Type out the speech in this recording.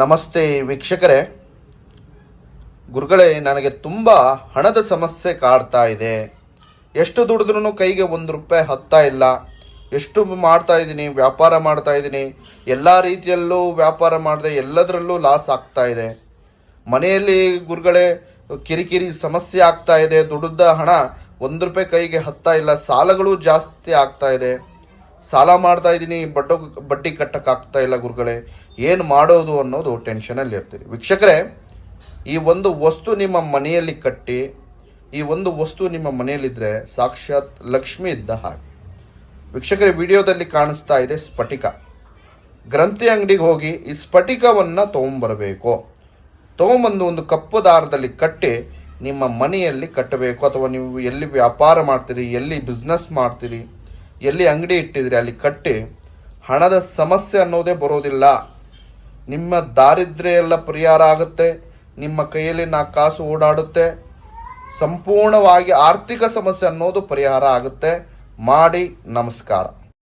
ನಮಸ್ತೆ ವೀಕ್ಷಕರೇ. ಗುರುಗಳೇ, ನನಗೆ ತುಂಬ ಹಣದ ಸಮಸ್ಯೆ ಕಾಡ್ತಾ ಇದೆ. ಎಷ್ಟು ದುಡಿದ್ರೂ ಕೈಗೆ ಒಂದು ರೂಪಾಯಿ ಹತ್ತಾ ಇಲ್ಲ. ಎಷ್ಟು ಮಾಡ್ತಾ ಇದ್ದೀನಿ, ವ್ಯಾಪಾರ ಮಾಡ್ತಾ ಇದ್ದೀನಿ, ಎಲ್ಲ ರೀತಿಯಲ್ಲೂ ವ್ಯಾಪಾರ ಮಾಡಿದೆ ಎಲ್ಲದರಲ್ಲೂ ಲಾಸ್ ಆಗ್ತಾ ಇದೆ. ಮನೆಯಲ್ಲಿ ಗುರುಗಳೇ, ಕಿರಿಕಿರಿ ಸಮಸ್ಯೆ ಆಗ್ತಾ ಇದೆ, ದುಡಿದ ಹಣ ಒಂದು ರೂಪಾಯಿ ಕೈಗೆ ಹತ್ತಾ ಇಲ್ಲ, ಸಾಲಗಳು ಜಾಸ್ತಿ ಆಗ್ತಾ ಇದೆ. ಸಾಲ ಮಾಡ್ತಾ ಇದ್ದೀನಿ, ಬಡ್ಡ, ಬಡ್ಡಿ ಕಟ್ಟಕ್ಕಾಗ್ತಾ ಇಲ್ಲ ಗುರುಗಳೇ. ಏನು ಮಾಡೋದು ಅನ್ನೋದು ಟೆನ್ಷನಲ್ಲಿ ಇರ್ತೀರಿ. ವೀಕ್ಷಕರೇ, ಈ ಒಂದು ವಸ್ತು ನಿಮ್ಮ ಮನೆಯಲ್ಲಿ ಕಟ್ಟಿ, ಈ ಒಂದು ವಸ್ತು ನಿಮ್ಮ ಮನೆಯಲ್ಲಿದ್ದರೆ ಸಾಕ್ಷಾತ್ ಲಕ್ಷ್ಮಿ ಇದ್ದ ಹಾಗೆ. ವೀಕ್ಷಕರೇ, ವಿಡಿಯೋದಲ್ಲಿ ಕಾಣಿಸ್ತಾ ಇದೆ ಸ್ಫಟಿಕ. ಗ್ರಂಥಿ ಅಂಗಡಿಗೆ ಹೋಗಿ ಈ ಸ್ಫಟಿಕವನ್ನು ತೊಗೊಂಬರಬೇಕು ತೊಗೊಂಬಂದು ಒಂದು ಕಪ್ಪು ದಾರದಲ್ಲಿ ಕಟ್ಟಿ ನಿಮ್ಮ ಮನೆಯಲ್ಲಿ ಕಟ್ಟಬೇಕು. ಅಥವಾ ನೀವು ಎಲ್ಲಿ ವ್ಯಾಪಾರ ಮಾಡ್ತೀರಿ, ಎಲ್ಲಿ ಬಿಸ್ನೆಸ್ ಮಾಡ್ತೀರಿ ಎಲ್ಲಿ ಅಂಗಡಿ ಇಟ್ಟಿದ್ರಿ ಅಲ್ಲಿ ಕಟ್ಟಿ ಹಣದ ಸಮಸ್ಯೆ ಅನ್ನೋದೇ ಬರೋದಿಲ್ಲ. ನಿಮ್ಮ ದಾರಿದ್ರ್ಯ ಎಲ್ಲ ಪರಿಹಾರ ಆಗುತ್ತೆ, ನಿಮ್ಮ ಕೈಯಲ್ಲಿ ನಾ ಕಾಸು ಓಡಾಡುತ್ತೆ, ಸಂಪೂರ್ಣವಾಗಿ ಆರ್ಥಿಕ ಸಮಸ್ಯೆ ಅನ್ನೋದು ಪರಿಹಾರ ಆಗುತ್ತೆ. ಮಾಡಿ ನಮಸ್ಕಾರ.